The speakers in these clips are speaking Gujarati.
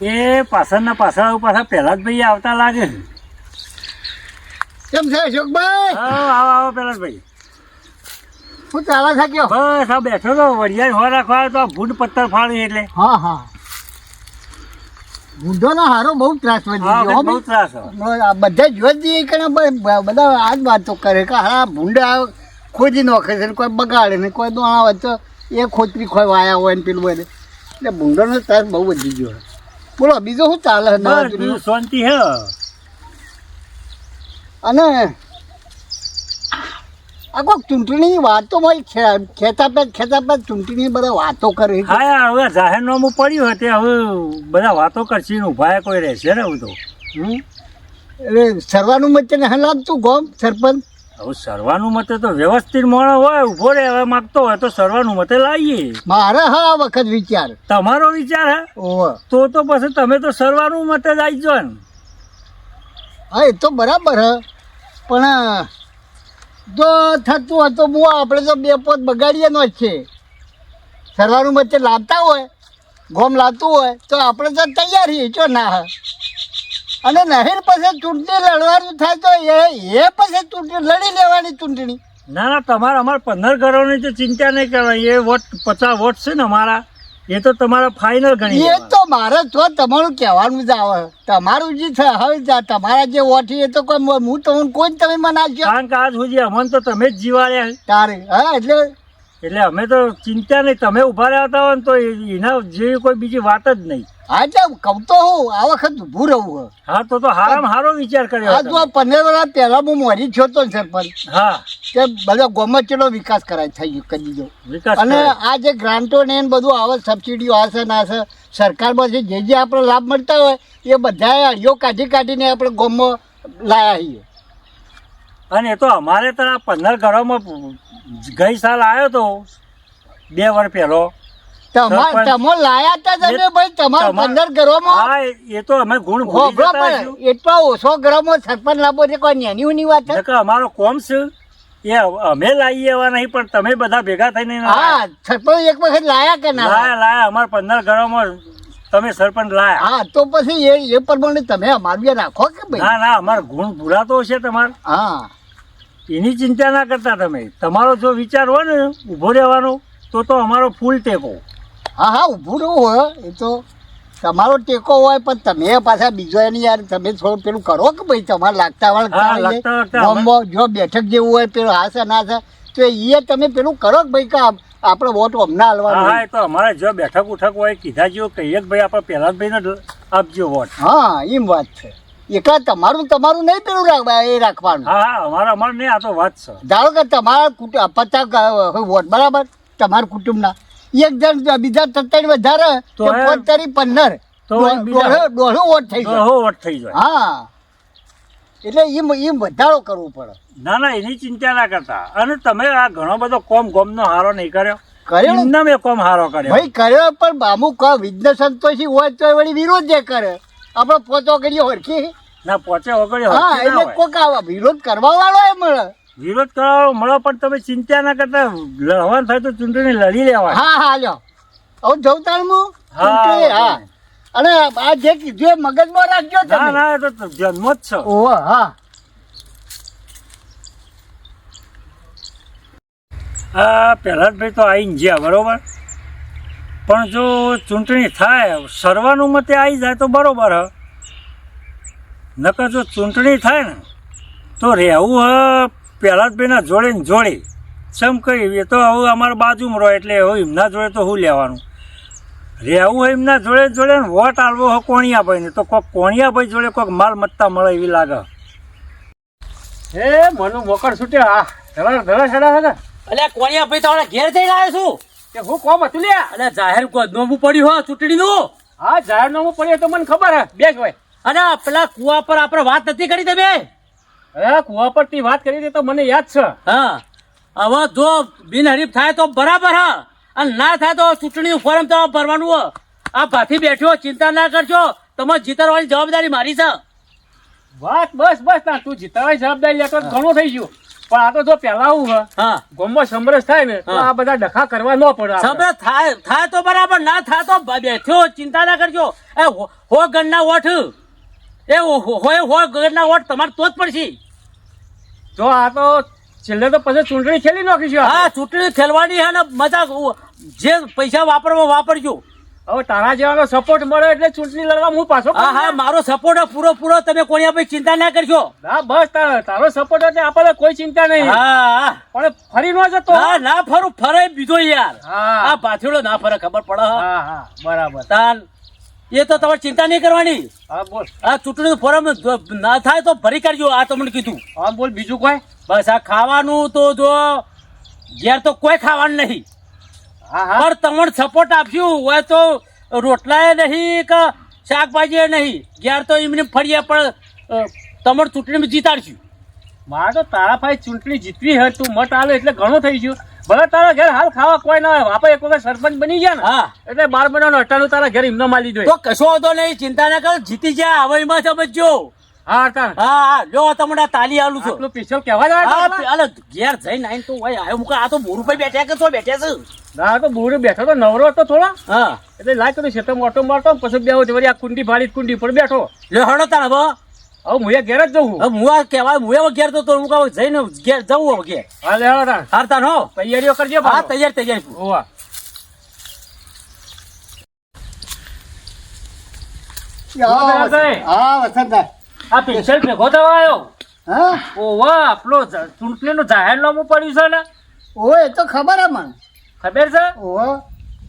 એ પાછળના પાછળ પાછા પહેલા જ ભાઈ આવતા લાગે. કેમ છે અશોકભાઈ? આવો આવો આવો પહેલા જ ભાઈ. હું ચાલા થાક્યો બસ આ બેઠો તો વડિયા હો રાખવા તો ભૂંડ પથ્થર ફાડી એટલે. હા હા. બુઢોનો હારો બહુ ત્રાસ વધી હા ગયો બહુ ત્રાસ આ બધા જોઈ જઈએ કે બધા આ જ વાતો કરે કે હા ભૂંડા ખોદી નાખે છે કોઈ બગાડે ને કોઈ દોણા હોય તો એ ખોતરી ખોઈ વાયા હોય ને પેલું બધે એટલે ભૂંડોનો ત્રાસ બહુ વધી ગયો. બોલો બીજું શું ચાલે બસ શાંતિ હે. અને આ કોઈક ચૂંટણીની વાતો હોય ખેતા પેટ ખેતા પેટ ચૂંટણી બધા વાતો કરે. હા હવે જાહેરનામું પડ્યું હતું હવે બધા વાતો કરશે ને ઊભા કોઈ રહેશે ને હું તો. હમ? એટલે સરવાનું મત તને હા લાગતું ગોમ સરપંચ? હવે સરવાનું મતે તો વ્યવસ્થિત મોણો હોય ઊભો રહેવા માંગતો હોય તો સરવાનું મતે લાવીએ. મારે હા આ વખત વિચાર. તમારો વિચાર હે? ઓહ. તો તો પછી તમે તો સરવાનું મતે જ આવી ને હા એ તો બરાબર હ. પણ જો થતું હોય તો બુઆ આપણે તો બે પોત બગાડીએ નો જ છે. સરવાનું વચ્ચે લાવતા હોય ગોમ લાવતું હોય તો આપણે તો તૈયાર છીએ ચો ના હ. અને નહીં પછી ચૂંટણી લડવાનું થાય તો એ એ પછી ચૂંટણી લડી લેવાની ચૂંટણી. ના ના તમારે અમારે પંદર ઘરોની તો ચિંતા નહીં કરવાની. એ વોટ પચાસ વોટ છે ને અમારા એ તો તમારા ફાઇનલ ગણી એ તો મારે તો તમારું કહેવાનું જ આવે. તમારું જે છે હવે તમારા જે વોટી એ તો કોઈ હું તમને કોઈ તમે મને આપ્યો કારણ કે આજ સુધી અમને તો તમે જ જીવાડ્યા તારે હા એટલે એટલે અમે તો ચિંતા નહીં. તમે ઊભા રહેતા હોય ને તો એના જેવી કોઈ બીજી વાત જ નહીં. હા એટલે કહું તો હું આ વખત ઊભું રહું હા તો તો હારામ હારો વિચાર કર્યો હા તો આ પંદર વર્ષ પહેલા હું મોરી થયો તો સરપંચ. હા. કે બધા ગોમાં ચેલો વિકાસ કરાય થઈ ગયો કરી દીધો. વિકાસ અને આ જે ગ્રાન્ટો ને બધું આવે સબસિડીઓ આ છે ના છે સરકારમાંથી જે જે આપણે લાભ મળતા હોય એ બધાએ અડીઓ કાઢી કાઢીને આપણે ગોમાં લાયા છીએ. અને એ તો અમારે તો આ પંદર ઘરોમાં ગઈ સાલ આવ્યો તો બે વર્ષ પહેલો. તમાર. તમે લાયા તા તમે ભાઈ તમારા તમાર- પંદર ઘરોમાં હા એ- તો અમે ગુણ ભૂલી જતા એટલો ઓછો ઘરોમાં સરપંચ લાવો છે કોઈ નેની ઉની વાત છે? કે અમારો કોમ છે. એ અમે લાવી એવા નહીં પણ તમે બધા ભેગા થઈને હા સરપંચ એક વખત લાયા કે ના લાયા? લાયા? અમારા પંદર ઘરોમાં તમે સરપંચ લાયા. હા તો પછી એ એ પ્રમાણે તમે અમારું રાખો કે ભાઈ? ના ના અમારા ગુણ ભૂલાતો હશે તમારે. હા. એની ચિંતા ના કરતા તમે. તમારો જો વિચાર હોય ને ઊભો રહેવાનો તો તો અમારો ફૂલ ટેકો. હા હા ઊભું રહેવું હોય એ તો તમારો ટેકો હોય પણ તમે પાછા બીજો એની યાર તમે થોડું પેલું કરો કે ભાઈ તમારે લાગતા વાળા જો બેઠક જેવું હોય પેલું હા છે ના છે તો એ તમે પેલું કરો કે ભાઈ કે આપણે વોટ અમને હા હા એ તો અમારે જો બેઠક ઉઠક હોય કીધા જેવું કહીએ કે ભાઈ આપણે પહેલા જ આપજો વોટ. હા એમ વાત છે. એકલા તમારું તમારું નહીં પેલું રાખવા એ રાખવાનું. હા હા અમારે અમારે નહીં આ તો વાત છે. ધારો કે તમારા કુટુંબ પચાસ વોટ બરાબર? તમારા કુટુંબના. એક જણ બીજા ત્રણ વધારે તો એ- પંદર. દોઢો વોટ થઈ જાય. દોઢો વોટ થઈ જાય. હા. એટલે એમ એમ વધારો કરવો પડે. ના ના એની ચિંતા ના કરતા. અને તમે આ ઘણો બધો કોમ ગોમનો હારો નહીં કર્યો. કર્યો? એમને મેં કોમ હારો કર્યો. ભાઈ કર્યો પણ બામુ ક વિઘ્ન સંતોષી હોય તો વળી વિરોધ જે કરે. આપણે પોતો કરીએ ઓળખી ના પહોંચે વગડ્યો હા એટલે. કોક આવા વિરોધ કરવા વાળો એ મળે. વિરોધ કરવાનો મળો પણ તમે ચિંતા ના કરતા. લડવાનું થાય તો ચૂંટણી લડી લેવાય. હા હા લ્યો. હવે જવું તાણમું હા, હા. અને આ જે કીધું મગજમાં રાખજો ના ના એ તો જન્મ જ છે. ઓ હા. આ પહેલા ભાઈ તો આવી ગયા બરોબર? પણ જો ચૂંટણી થાય સર્વાનું મતે આવી જાય તો બરોબર હ. નકર જો ચૂંટણી થાય ને તો રહેવું હ પહેલા ભાઈના જોડે ને જોડે. સમ કહી એ તો હવે અમારા બાજુમાં રહો એટલે હવે એમના જોડે તો શું લેવાનું. રહેવું હોય એમના જોડે જોડે ને વોટ આલવો હ કોણિયાભાઈને તો કોઈક કોણિયાભાઈ જોડે કોઈક માલ મત્તા મળે એવી લાગે. એ મનુ મોકળ છૂટ્યો હા ધરા ધરા છડા હતા અલ્યા કોણિયા ભાઈ તમારા ઘેર જઈ આવ્યો છું. કે હું કોમ હતું લે અને જાહેર ગોદનોમું પડ્યું હો ચૂંટણીનું. હા જાહેરનામું પડ્યું તો મને ખબર હે બે હોય. અને પેલા કુવા પર આપણે વાત નથી કરી તમે? અરે કુવા પરથી વાત કરી હતી તો મને યાદ છે. હા. હવે જો બિનહરીફ થાય તો બરાબર હા. અને ના થાય તો ચૂંટણી ફોર્મ તો ભરવાનું આ ભાથી બેઠો ચિંતા ના કરજો તમારે જીતરવાની જવાબદારી મારી છે. વાત બસ બસ. ના તું જીતવાની જવાબદારી લેતો તો ઘણું થઈ ગયું. પણ આ તો જો પેલા હું હા. ગોમો સમરસ થાય ને તો આ બધા ડખા કરવા ન પડે સમરસ થાય થાય તો બરાબર ના થાય તો બેઠો બેઠ્યો ચિંતા ના કરજો. એ હો ગણના ઓઠ. એ હોય હોય ગગનના વોટ તમારે તો જ પડશે. જો આ તો છેલ્લે તો પછી ચૂંટણી ખેલી નાખીશું હા ચૂંટણી ખેલવાની અને મજા જે પૈસા વાપરવા વાપરજો. હવે તારા જેવાનો સપોર્ટ મળે એટલે ચૂંટણી લડવા હું પાછો હા હા મારો સપોર્ટ પૂરો પૂરો તમે કોઈ આપણે ચિંતા ના કરશો. હા બસ તારો સપોર્ટ એટલે આપણને કોઈ ચિંતા નહીં. હા. હા પણ ફરી ન જતો. હા ના ફરું ફરે બીજો યાર. હા. આ પાછળ ના ફરે ખબર પડે હા હા બરાબર. તાન એ તો તમારે ચિંતા નહીં કરવાની. હા બોલ. આ ચૂંટણી ફોરમ ના થાય તો ભરી કરજો આ તમને કીધું. હા બોલ બીજું કોઈ? બસ આ ખાવાનું તો જો ઘેર તો કોઈ ખાવાનું નહીં. હા હા. પણ તમને સપોર્ટ આપ્યું હોય તો રોટલાએ નહીં કે શાકભાજી નહીં. ઘેર તો એમને ફરીએ પણ તમારે ચૂંટણી ચૂંટણીમાં જીતાડશું. મારે તો તારા ભાઈ ચૂંટણી જીતવી હોય તું મત આવે એટલે ઘણું થઈ ગયું. ભલે તારા ઘેર હાલ ખાવા કોઈ ના હોય. આપણે એક વખત સરપંચ બની ગયા ને હા. એટલે બાર મહિનાનો અટાણું તારા ઘેર એમને માલી દો તો કશો હતો નહીં ચિંતા ના કર જીતી જા હવે એમાં સમજજો. હા તાર હા હા જો તમને તાલી આલું છું. આટલું પીછલ કહેવા જાય અલે ઘેર જઈને આઈને તો ભાઈ આવ્યો મુકા આ તો બોરું પર બેઠા કે તો બેઠા છે? ના તો બુડે બેઠો તો નવરો હતો થોડો. હા. એટલે લાગ તો ખેતરમાં મોટો મારતો પછી બે વળી આ કુંડી ફાડી કુંડી પર બેઠો. લે હડો તાણ હવે હવે હું એ ઘેર જ જઉં હવે હું કહેવાય હું ઘેર તો તો હું કહું જઈને ઘેર જવું હવે ઘેર. હા લેવા તાર હાર તાણ હો. તૈયારીઓ કરજે હા તૈયાર તૈયાર હોવા હા હા વસંતભાઈ. આ પિક્ચર ભેગો થવા આવ્યો? હા? ઓવા આપણો ચૂંટણીનું જાહેરનામું પડ્યું છે ને? ઓ એ તો ખબર હે મને. ખબર છે? ઓહો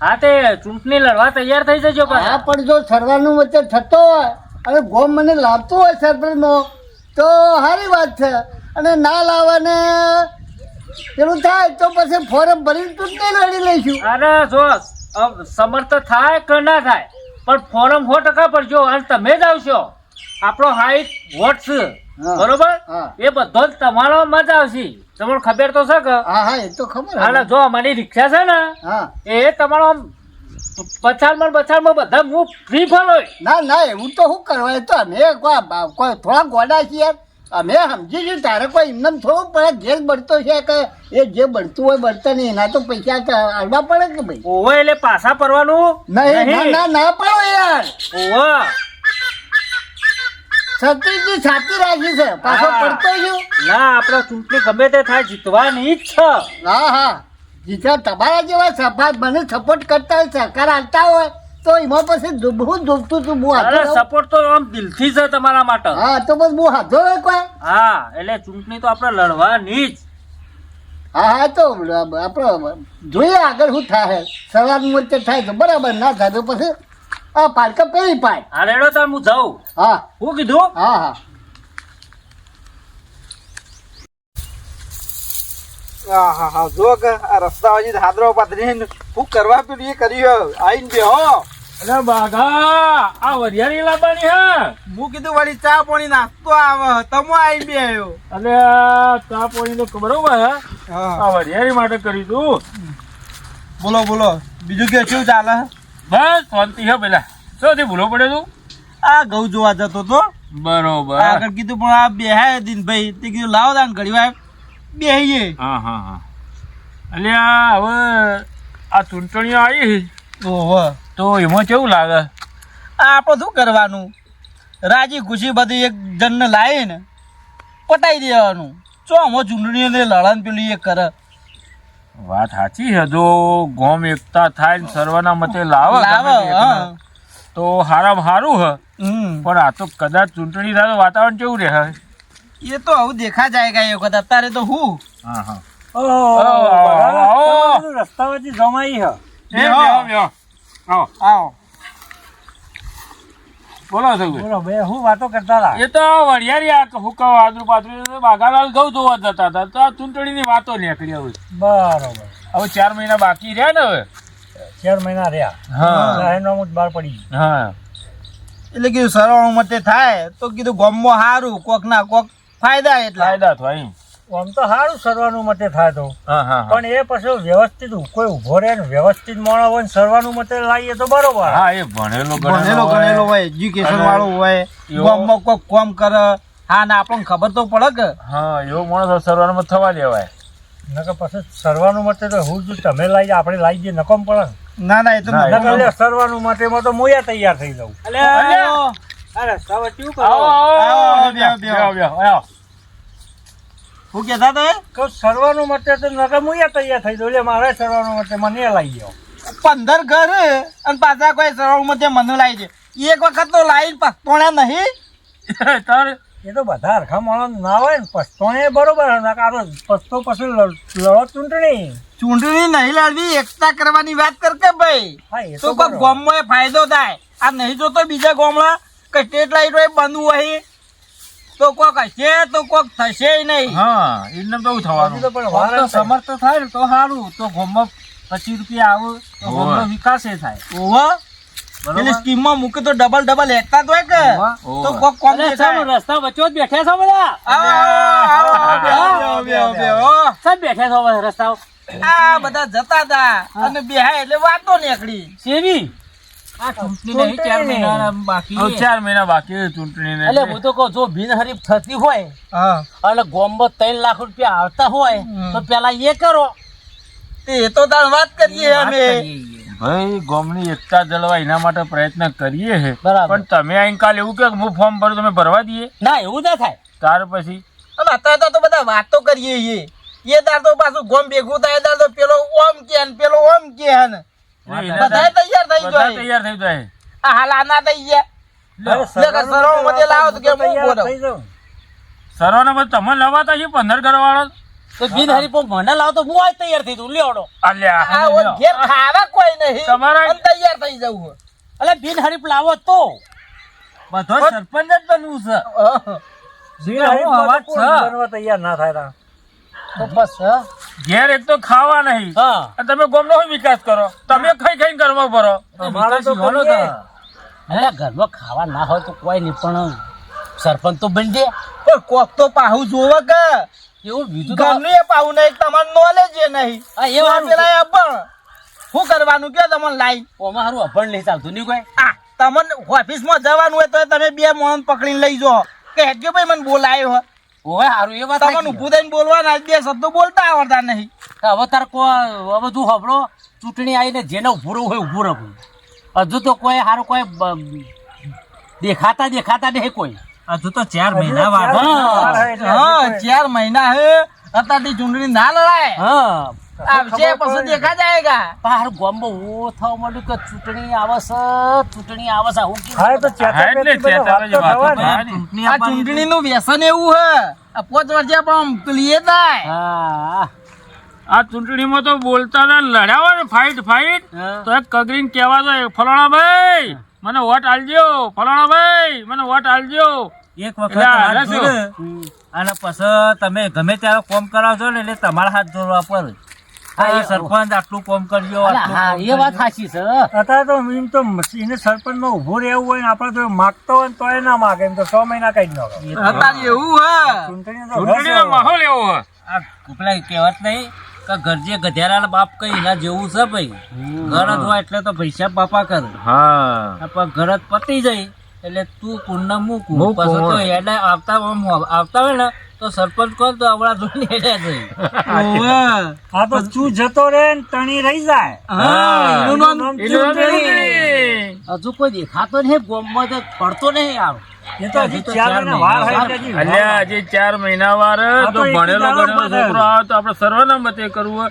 હા તે ચૂંટણી લડવા તૈયાર થઈ જજો હા પણ જો સરવાનું વચ્ચે થતો હોય અને ગોમ મને લાવતું હોય સરપંચનો તો સારી વાત છે. અને ના લાવવાને એનું પેલું થાય તો પછી ફોરમ ભરીને ચૂંટણી લડી લઈશું. અરે જો સમર્થ થાય કે ના થાય પણ ફોરમ સો ટકા ભરજો અને તમે જ આવશો. આપણો હાઈટ વોટ છે બરોબર. એ બધો જ તમારો મજા આવશે. તમને ખબર તો છે કે? હા હા એ તો ખબર હાલે જો અમારી રિક્ષા છે ને હા. એ તમારો આમ પછાડમાં બધા હું ફ્રી હોય. ના ના એવું તો શું કરવા? તો અમે કોઈ થોડા ગોડા છીએ. અમે સમજી ગયું તારે કોઈ એમને થોડું પડે ઘેર બળતો છે કે એ જે બળતું હોય બળતા નહીં એના તો પૈસા આડવા પડે કે ભાઈ? ઓવે એટલે પાછા પડવાનું નહીં ના ના ના પડો યાર. ઓવે. છત્રીસની છાતી રાખી છે. પાછો પડતો છું. ના આપણે ચૂંટણી ગમે તે થાય જીતવાની જ છે. હા હા. જીતા તમારા જેવા સભા મને સપોર્ટ કરતા હોય સરકાર આપતા હોય તો એમાં પછી ડૂબવું ડૂબતું હતું હું અરે સપોર્ટ તો આમ દિલથી છે તમારા માટે. હા તો બસ હું હાથો હોય કોઈ. હા એટલે ચૂંટણી તો આપણે લડવાની જ. હા હા તો આપણે જોઈએ આગળ શું થાય. સવારનું વચ્ચે થાય તો બરાબર ના થાય તો પછી આ પાલકા પેલી પાય હા રેડો તાર હું જાઉં. હા. હું કીધું? હા હા. આહા હા જો કે આ રસ્તા વાજી હાદરો પાથરીને હું કરવા પેલું એ કર્યું આઈને બે હો. અરે બાઘા આ વરિયાળી લાવવાની હે? હું કીધું વળી ચા પાણી નાસ્તો આવે તમો આઈને બે આવ્યો. અરે ચા પાણી તો બરોબર હે? હા. આ વરિયાળી માટે કરી તું. બોલો બોલો બીજું કે શું ચાલે બસ શાંતિ હે પેલા. શું ભૂલો પડે તું? આ ઘઉં જોવા જતો તો. બરોબર. આગળ કીધું પણ આ બેહાય દિનભાઈ. તે કીધું લાવો તાન ઘડી વાર બેહીએ હા હા હા. એટલે હવે આ ચૂંટણીઓ આવી ઓહો. તો એમાં કેવું લાગે? આ આપણે શું કરવાનું? રાજી ખુશી બધી એક જણને લાવીને પટાઈ દેવાનું. ચો આમાં અંદર લડન પેલી એ કરે. વાત સાચી છે. જો ગોમ એકતા થાય ને સર્વના મતે લાવે લાવે તે હારામાં હારું હ. પણ આ તો કદાચ ચૂંટણી થાય વાતાવરણ કેવું રહે? એ તો હવે દેખા જાય એ વખત. અત્યારે તો હું? હા હા. રસ્તા વચ્ચે જમાઈ હ. બેહો. આવો બોલો સગુ બોલો બે હું વાતો કરતા હતા. એ તો વરિયાળી આ હું કહું આદુ પાદરું બાગાલાલ ઘઉં જોવા જતા હતા. તો આ ચૂંટણીની વાતો નીકળી આવી બરોબર. હવે ચાર મહિના બાકી રહ્યા ને હવે? ચાર મહિના રહ્યા. હા. જાહેરનામું જ બહાર પડી હા. એટલે કીધું સરળ મતે થાય. તો કીધું ગમમાં સારું કોક ના કોક ફાયદા એટલા. ફાયદા થાય. આમ તો સારું સરવાનું મતે થાય તો. હા હા હા. પણ એ પછી વ્યવસ્થિત કોઈ ઊભો રહે ને વ્યવસ્થિત માણસ હોય ને સરવાનું મતે લાવીએ તો બરોબર. હા એ ભણેલો ભણેલો ગણેલો હોય એજ્યુકેશન વાળો હોય ગામમાં કોક કોમ કરે. હા ને આપણને ખબર તો પડે કે. હા એવો માણસ સર્વરમાં થવા દેવાય. નકર પછી સરવાનું માટે તો હું જો તમે લાવી આપણે લાવી દઈએ નકોમ પડે ના. ના એ તો સરવાનું મતે તો મોયા તૈયાર થઈ જાઉં. અલ્યા, અરે સાવ કેવું કરો. આવો આવો આવો, બેહો, બેહો. બેહો, બેહો, આવો. શું કહેતા તમે કહું સરવાનું માટે તો નકર મોયા તૈયાર થઈ જાઉં મારે સરવાનું માટે મને લાવી ગયો. પંદર ઘર અને પાછા કોઈ સરવાનું મને લાવી દે એક વખત તો લાઈન પસ્તોણ્યા નહીં. તારે. એ તો બધા હરખા માણસ ના હોય ને પસ્તો એ બરોબર તો પસ્તો પછી લડો ચૂંટણી. ચૂંટણી નહીં લડવી એકતા કરવાની વાત કર કે ભાઈ. હા એ તો ગામમાં એ ફાયદો થાય. આ નહીં જોતો બીજા ગામમાં કે સ્ટેટ લાઈટ હોય બંધ હોય તો કોક હશે તો કોક થશે નહીં હા એમને તો એવું થવાનું તો. સમર્થ થાય ને તો સારું તો ગોમમાં પચીસ રૂપિયા આવે તો ગોમનો વિકાસ એ થાય ઓહો સ્કીમમાં મૂકે તો ડબલ ડબલ એકતા તો હોય કે તો કોક કોમ રસ્તા વચ્ચે જ બેઠા છો બધા આવો, આવો, આવો, બેહો, બેહો, બેહો. સાહેબ બેઠા છો બધા આ બધા જતા હતા અને બેહાય એટલે વાતો નીકળી સેવી ચાર મહિના બાકી હવે ચાર મહિના બાકી છે ચૂંટણીને એટલે હું તો કહું જો બિનહરીફ થતી હોય અને ગોમમાં ત્રણ લાખ રૂપિયા આવતા હોય તો પેલા એ કરો. તે તો તાર વાત કરીએ અમે. ભાઈ ગામની એકતા જળવા એના માટે પ્રયત્ન કરીએ છે બરાબર. પણ તમે આઈને કાલે એવું કે હું ફોર્મ ભરું તમે ભરવા દઈએ. ના એવું ના થાય. તાર પછી? અને અત્યારે તો બધા વાતો કરીએ એ દાર તો પાછું ગોમ ભેગું થાય દાર તો પેલો ઓમ કે પેલો ઓમ કે ને. બધા તૈયાર થઈ જાય. તૈયાર થઈ જાય. આ હાલ આના થઈ ગયા. અરે લે કે સરવા માટે લાવો તો કે હું બોલો. થઈ જાઉં. તમે લવાતા છે પંદર ઘરવાળો તો બિનહરીફ મને લાવ તો હું આજ તૈયાર થઈ તું લેવડો અલ્યા ઘેર ખાવા કોઈ નહીં. તમારા- અને તૈયાર થઈ જવું બિન બિનહરીફ લાવો તો. બધો સરપંચ જ બનવું છે. તૈયાર ના થાય બસ ઘેર એક તો ખાવા નહીં. હા. અને તમે ગોમનો શું વિકાસ કરો? તમે ખાઈ ખાઈને ઘરમાં ભરો મારે તો કરીએ. એટલે ઘરમાં ખાવા ના હોય તો કોઈ નહીં પણ સરપંચ તો બની જાય. પણ કોક તો પાહુ જોવે કે. એવું બીજું ઘરનું એ પાહુ નહીં તમારું નોલેજ એ નહીં. હા, એ. પેલા અભણ. શું કરવાનું કે તમને લાઈ? ઓમાં સારું અભણ નહીં ચાલતું નહીં કોઈ. આ તમને ઓફિસમાં જવાનું હોય તો તમે બે મોહન પકડીને લઈ જાઓ. કે હેડજો ભાઈ મને બોલાયો હો ઓવે હારું એ વાત તમને. ઊભું થઈને બોલવાના આજ બે શબ્દો બોલતા આવડતા નહીં. હવે તાર કો હવે તું હબળો ચૂંટણી આવીને જેને ઉભું રહેવું હોય ઉભું રહું. હજુ તો કોઈ હારું કોઈ દેખાતા દેખાતા નહીં કોઈ. હજુ તો ચાર મહિના વાર હે ચાર મહિના હે અત્યારથી ચૂંટણી ના લડાય. હા. આવશે પછી દેખા જાયગા તાર ગામમાં ઓ થવા માંડ્યું કે ચૂંટણી આવે ચૂંટણી આવશે છે હું હા, તો. આ ચૂંટણી નું વ્યસન એવું હે. આ પોચ વર્ષે પણ પેલી એ થાય. હા. આ ચૂંટણીમાં તો બોલતા ને લડ્યા ને ફાઇટ ફાઇટ હા. તો એક કગરીને કહેવા દો ફલાણા ભાઈ મને વોટ આલજો ફલાણા ભાઈ મને વોટ આલજો એક વખત અને પછી તમે ગમે ત્યારે કોમ કરાવજો ને એટલે તમારા હાથ જોડવા પડે. હા એ સરપંચ આટલું કોમ કરજો એ વાત સાચી છે. અત્યારે તો એમ તો એને સરપંચમાં ઊભો રહેવું હોય ને આપડે તો માગતો હોય તો એ ના માગે એમ તો છ મહિના કઈ જ ન. અત્યારે એવું હે. ચૂંટણી માહોલ એવો હોય આ પેલા કહેવત નહીં કે ઘરજે ગધેરા બાપ કઈ એના જેવું છે ભાઈ. ઘર જ હોય એટલે તો પૈસા બાપા કરે. હા. પણ ઘર જ પતી જાય. એટલે તું કુંડના મૂકું પછી તો. એટલે આવતા આમ આવતા હોય ને તો સરપંચ કોણ તો આવડા જોઈને હેડ્યા ઓવે. આ તો ચૂ જતો રહે ને તણી રહી જાય. હજુ કોઈ દેખાતો નહીં ગોમમાં તો પડતો નહીં આવ. એ ચાર મહિના વાર હોય એટલે હજી અલ્યા હજી ચાર મહિના વાર. હે, આ તો તો ભણેલો દાડો ગણેલો બધે. છોકરો આવે તો આપણે સર્વના મતે કરવું હોય.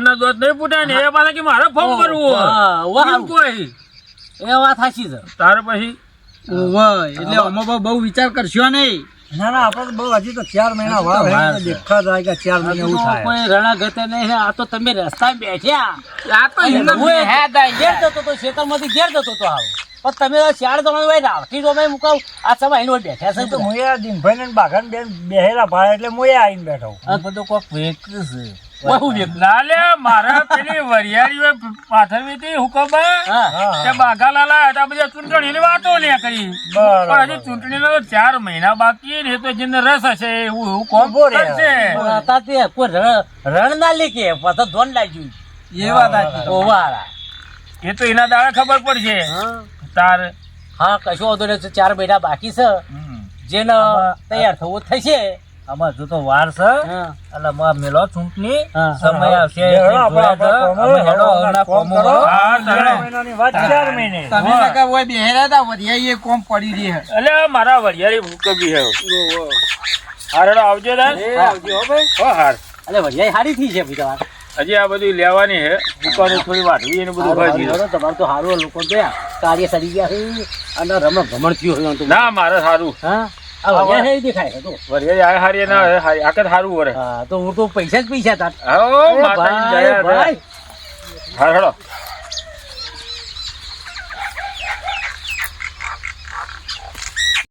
ને દોત નહીં ફૂટાય ને એ પાછા કે મારે ફોન કોઈ? એ વાત સાચી છે. તાર પછી ઓવે. એટલે આમાં બહુ- બહુ વિચાર કરશો નહીં. ના ના આપણે તો બહુ હજી તો ચાર મહિના વાર હોય દેખા જાય કે ચાર મહિના એવું થાય. કોઈ રણા ગતે નહીં આ તો તમે રસ્તા બેઠ્યા. આ તો હું ઘેર જતો તો ખેતરમાંથી ઘેર જતો તો આવો. પણ તમે ચાર જણા ભાઈ રાવટી તમે મુકાવ. આ સમય અહીં બેઠા છે તો મુએ દિનભાઈ ને બેન બેહેલા ભાઈ એટલે મુએ આવીને બેઠો. આ બધું કોક વેક છે. બહુ વ્યક્તિ લાલે મારા પેલી વરિયાળી પાથરવી હતી હુકમબા હા. હા બાઘાલાલા હતા બધા ચૂંટણીની વાતો ને કરી. પણ હજી ચૂંટણીનો ચાર મહિના બાકી ને તો જેને રસ હશે એવું એવું કોમ કરશે. પણ અત્યારે તે કોઈ રણ રણ ના લે કે પછી ધોન લાગ્યું. એ વાત ઓવાળા. એ તો એના દાડા ખબર પડશે. હા. તાર હા કશો વાંધો નહીં ચાર મહિના બાકી છે. જેને તૈયાર થવું થશે આમાં હજુ તો વાર છે. એટલે માં મેલો ચૂંટણી. સમય આવશે એટલે તો તમે કાકા ઓય બેહેરા એ કોમ પડી રહી. હે એટલે મારા વરિયાળી કબી હે. હારડો આવજો આવજો હો ભાઈ. હો હાર. અલે વરિયાળી હારી થઈ છે બીજા હજી આ બધું લેવાની હે. દુકાનો થોડી વાટવી એને બધું ભાજી. તમારું તો સારું લોકો ગયા કાર્ય સરી ગયા છે અને રમણ ભમણ થયું ના મારે સારું. હા? તો હે, તો હું તો પૈસા જ પૈસા તાર.